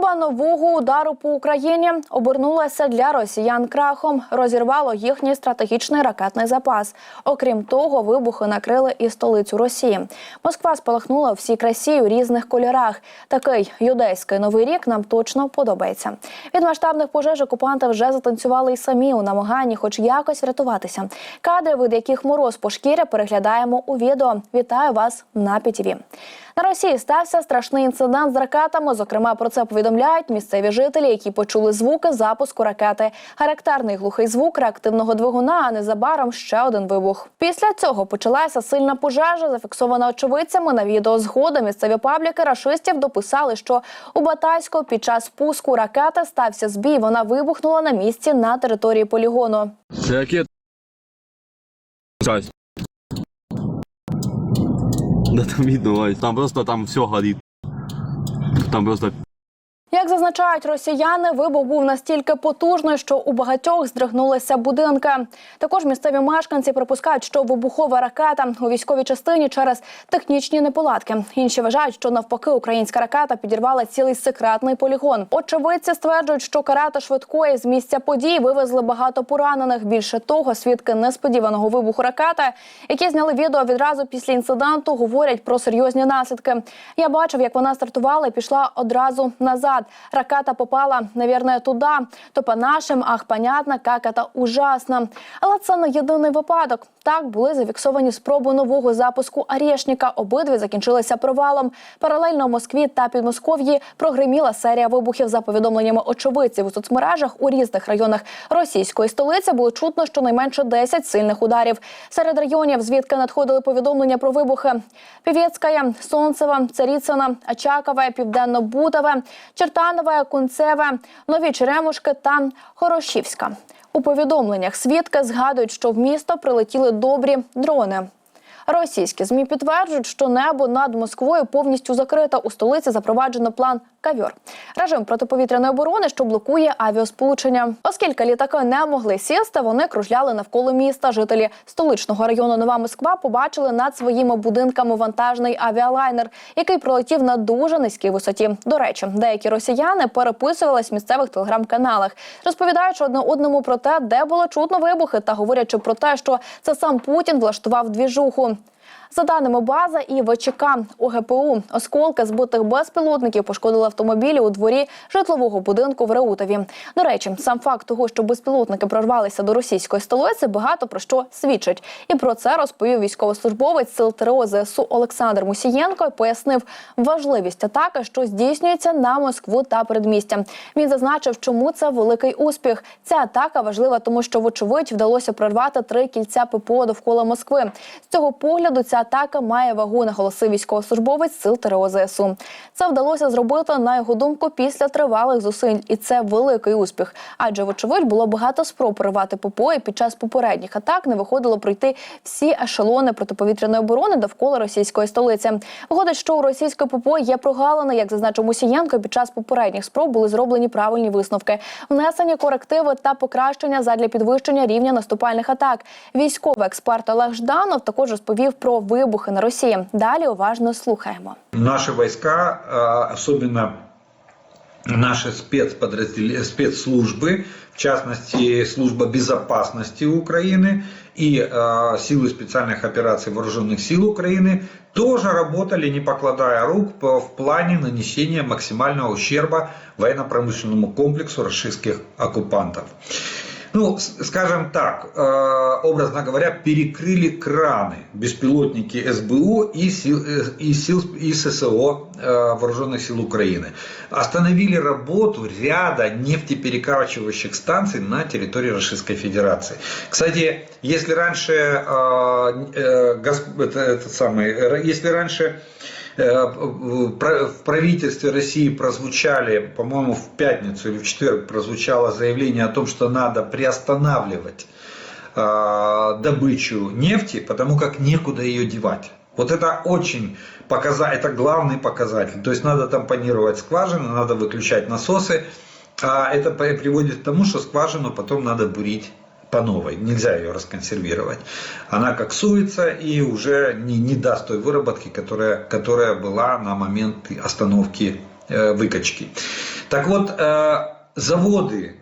Спроба нового удару по Україні обернулася для росіян крахом, розірвало їхній стратегічний ракетний запас. Окрім того, вибухи накрили і столицю Росії. Москва спалахнула у всій красі у різних кольорах. Такий юдейський новий рік нам точно подобається. Від масштабних пожеж окупанти вже затанцювали й самі у намаганні, хоч якось врятуватися. Кадри, від яких мороз по шкірі, переглядаємо у відео. Вітаю вас на ПІТІВІ. На Росії стався страшний інцидент з ракетами. Зокрема, про це повідомляють місцеві жителі, які почули звуки запуску ракети. Характерний глухий звук реактивного двигуна, а незабаром ще один вибух. Після цього почалася сильна пожежа, зафіксована очевидцями на відео. Згодом місцеві пабліки рашистів дописали, що у Батайську під час пуску ракети стався збій. Вона вибухнула на місці на території полігону. Ракет. Да там видно, Вась. Там просто там все горит. Там просто Як зазначають росіяни, вибух був настільки потужний, що у багатьох здригнулися будинки. Також місцеві мешканці припускають, що вибухова ракета у військовій частині через технічні неполадки. Інші вважають, що навпаки українська ракета підірвала цілий секретний полігон. Очевидці стверджують, що карета швидкої з місця подій вивезли багато поранених. Більше того, свідки несподіваного вибуху ракети, які зняли відео відразу після інциденту, говорять про серйозні наслідки. Я бачив, як вона стартувала і пішла одразу назад. Ракета попала, наверное, туда, То по нашим, ах, понятно, как это ужасно. Але це не єдиний випадок. Так були зафіксовані спроби нового запуску Арєшніка. Обидві закінчилися провалом. Паралельно в Москві та Підмосков'ї прогриміла серія вибухів за повідомленнями очевидців у соцмережах у різних районах російської столиці. Було чутно щонайменше 10 сильних ударів. Серед районів, звідки надходили повідомлення про вибухи: Півєцька, Сонцева, Царіцина, Очакове, Південно-Бутове, Чертанове, Кунцеве, Нові Черемушки та Хорошівська. У повідомленнях свідки згадують, що в місто прилетіли добрі дрони. Російські змі підтверджують, що небо над Москвою повністю закрите. У столиці запроваджено план кавьор режим протиповітряної оборони, що блокує авіасполучення. Оскільки літаки не могли сісти, вони кружляли навколо міста. Жителі столичного району Нова Москва побачили над своїми будинками вантажний авіалайнер, який пролетів на дуже низькій висоті. До речі, деякі росіяни переписувались в місцевих телеграм-каналах, розповідаючи одне одному про те, де було чутно вибухи, та говорячи про те, що це сам Путін влаштував двіжуху. За даними база і ВЧК ОГПУ, осколки збитих безпілотників пошкодили автомобілі у дворі житлового будинку в Реутові. До речі, сам факт того, що безпілотники прорвалися до російської столиці, багато про що свідчить. І про це розповів військовослужбовець сил ТРО ЗСУ Олександр Мусієнко і пояснив важливість атаки, що здійснюється на Москву та передмістя. Він зазначив, чому це великий успіх. Ця атака важлива, тому що, вочевидь, вдалося прорвати три кільця ППО довкола Москви. З цього погляду ця атака має вагу, наголосив військовослужбовець сил ТРО ЗСУ. Це вдалося зробити на його думку після тривалих зусиль, і це великий успіх. Адже, вочевидь, було багато спроб порвати ППО, і під час попередніх атак не виходило пройти всі ешелони протиповітряної оборони довкола російської столиці. Виходить, що у російської ППО є прогалини, як зазначив Мусієнко. Під час попередніх спроб були зроблені правильні висновки, внесені корективи та покращення задля підвищення рівня наступальних атак. Військовий експерт Олег Жданов також розповів про вибухи на Росії. Далі уважно слухаємо. Наши войска, а, особенно наши спецподразделения, спецслужбы, в частности служба безопасности Украины и э, силы специальных операций вооруженных сил Украины тоже работали, не покладая рук, по- в плане нанесения максимального ущерба военно-промышленному комплексу российских оккупантов. Ну, скажем так, э, образно говоря, перекрыли краны беспилотники СБУ и сил, э, и сил и ССО э, вооруженных сил Украины. Остановили работу ряда нефтеперекачивающих станций на территории Российской Федерации. Кстати, если раньше э, э, это, самый, э, если раньше э, в про- в правительстве России прозвучали, по-моему, в пятницу или в четверг прозвучало заявление о том, что надо приостанавливать э, добычу нефти, потому как некуда ее девать. Вот это очень показатель, это главный показатель. То есть надо тампонировать скважины, надо выключать насосы. А это при- приводит к тому, что скважину потом надо бурить по новой. Нельзя ее расконсервировать. Она коксуется и уже не, не даст той выработки, которая, которая была на момент остановки э, выкачки. Так вот, э, заводы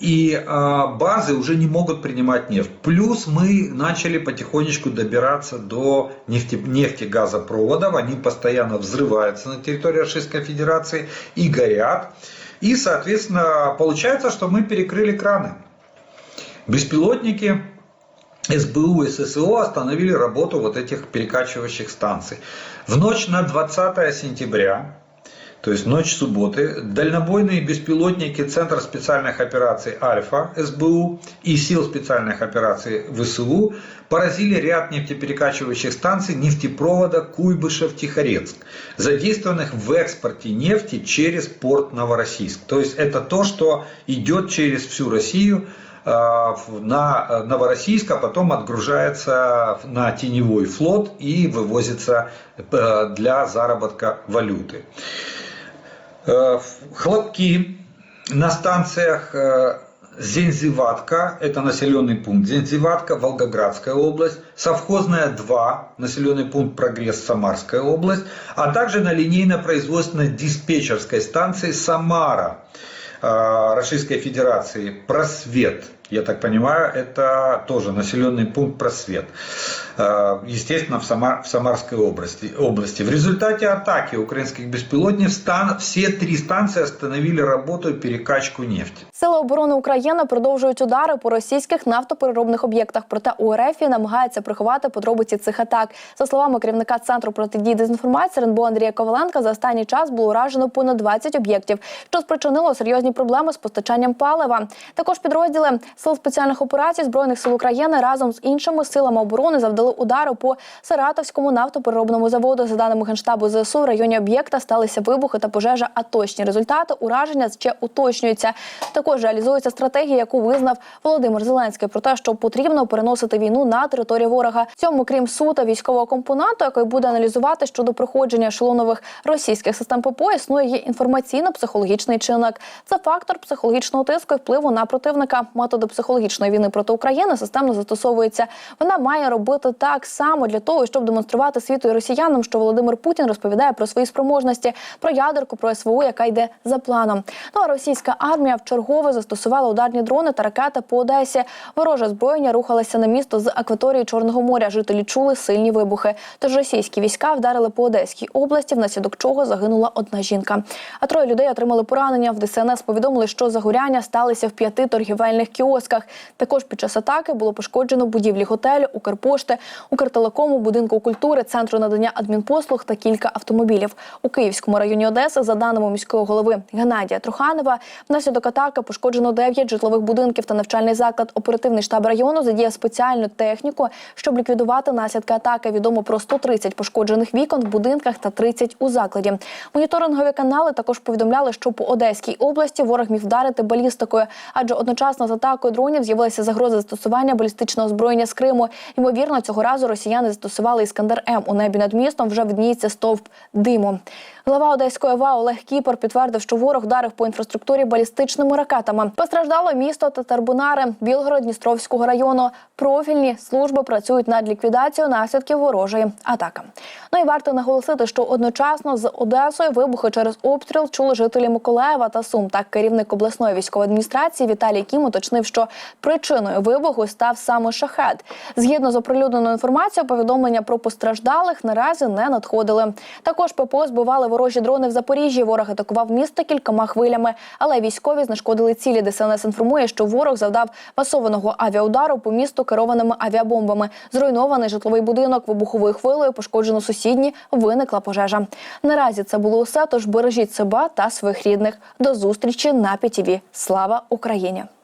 и э, базы уже не могут принимать нефть. Плюс мы начали потихонечку добираться до нефте, нефтегазопроводов. Они постоянно взрываются на территории Российской Федерации и горят. И, соответственно, получается, что мы перекрыли краны. Беспилотники СБУ и ССО остановили работу вот этих перекачивающих станций. В ночь на 20 сентября, то есть ночь субботы, дальнобойные беспилотники Центра специальных операций «Альфа» СБУ и сил специальных операций ВСУ поразили ряд нефтеперекачивающих станций нефтепровода Куйбышев-Тихорецк, задействованных в экспорте нефти через порт Новороссийск. То есть это то, что идет через всю Россию на Новороссийск, а потом отгружается на теневой флот и вывозится э, для заработка валюты. Э, Хлопки на станциях э, Зензиватка, это населенный пункт Зензиватка, Волгоградская область, Совхозная 2, населенный пункт Прогресс, Самарская область, а также на линейно-производственной диспетчерской станции Самара э, Российской Федерации Просвет Я так понимаю, это тоже населенный пункт Просвет. Э, Естественно, в, Самар, в Самарской области, области. В результате атаки украинских беспилотников стан, все три станции остановили работу и перекачку нефти. Сили оборони України продовжують удари по російських нафтопереробних об'єктах. Проте УРФ намагається приховати подробиці цих атак. За словами керівника центру протидії дезінформації РНБО Андрія Коваленка, за останній час було уражено понад 20 об'єктів, що спричинило серйозні проблеми з постачанням палива. Також підрозділи сил спеціальних операцій збройних сил України разом з іншими силами оборони завдали удару по Саратовському нафтопереробному заводу. За даними генштабу ЗСУ, в районі об'єкта сталися вибухи та пожежа. А точні результати ураження ще уточнюються. Також реалізується стратегія, яку визнав Володимир Зеленський про те, що потрібно переносити війну на територію ворога. Цьому крім сута військового компоненту, який буде аналізувати щодо проходження ешелонових російських систем ППО, існує інформаційно-психологічний чинник. Це фактор психологічного тиску і впливу на противника. Методи психологічної війни проти України системно застосовуються. Вона має робити так само для того, щоб демонструвати світу і росіянам, що Володимир Путін розповідає про свої спроможності, про ядерку, про СВО, яка йде за планом. Ну а російська армія вчергове застосувала ударні дрони та ракети по Одесі. Вороже зброєння рухалося на місто з акваторії Чорного моря. Жителі чули сильні вибухи. Тож російські війська вдарили по Одеській області, внаслідок чого загинула одна жінка. А троє людей отримали поранення. В ДСНС повідомили, що загоряння сталися в п'яти торгівельних кіосках. Також під час атаки було пошкоджено будівлі готелю, Укрпошти, Укртелекому, будинку культури, центру надання адмінпослуг та кілька автомобілів. У Київському районі Одеси, за даними міського голови Геннадія Труханова, внаслідок атаки пошкоджено 9 житлових будинків та навчальний заклад. Оперативний штаб району задіяв спеціальну техніку, щоб ліквідувати наслідки атаки. Відомо про 130 пошкоджених вікон в будинках та 30 у закладі. Моніторингові канали також повідомляли, що по Одеській області ворог міг вдарити балістикою, адже одночасно з атакою дронів з'явилася загроза застосування балістичного озброєння з Криму. Ймовірно, цього разу росіяни застосували іскандер М. У небі над містом вже видніється стовп диму. Глава Одеської ОВА Олег Кіпер підтвердив, що ворог вдарив по інфраструктурі балістичними ракетами. Постраждало місто та Тарбунари Білгород-Дністровського району. Профільні служби працюють над ліквідацією наслідків ворожої атаки. Ну і варто наголосити, що одночасно з Одесою вибухи через обстріл чули жителі Миколаєва та Сум. Так керівник обласної військової адміністрації Віталій Кім уточнив, що причиною вибуху став саме шахет. Згідно з оприлюдненою інформацією, повідомлення про постраждалих наразі не надходили. Також ППО збивали ворожі дрони в Запоріжжі. Ворог атакував місто кількома хвилями, але військові знешкодили цілі. ДСНС інформує, що ворог завдав масованого авіаудару по місту керованими авіабомбами. Зруйнований житловий будинок вибуховою хвилею, пошкоджено сусідні, виникла пожежа. Наразі це було усе. Тож бережіть себе та своїх рідних. До зустрічі на ПІТІВІ. Слава Україні!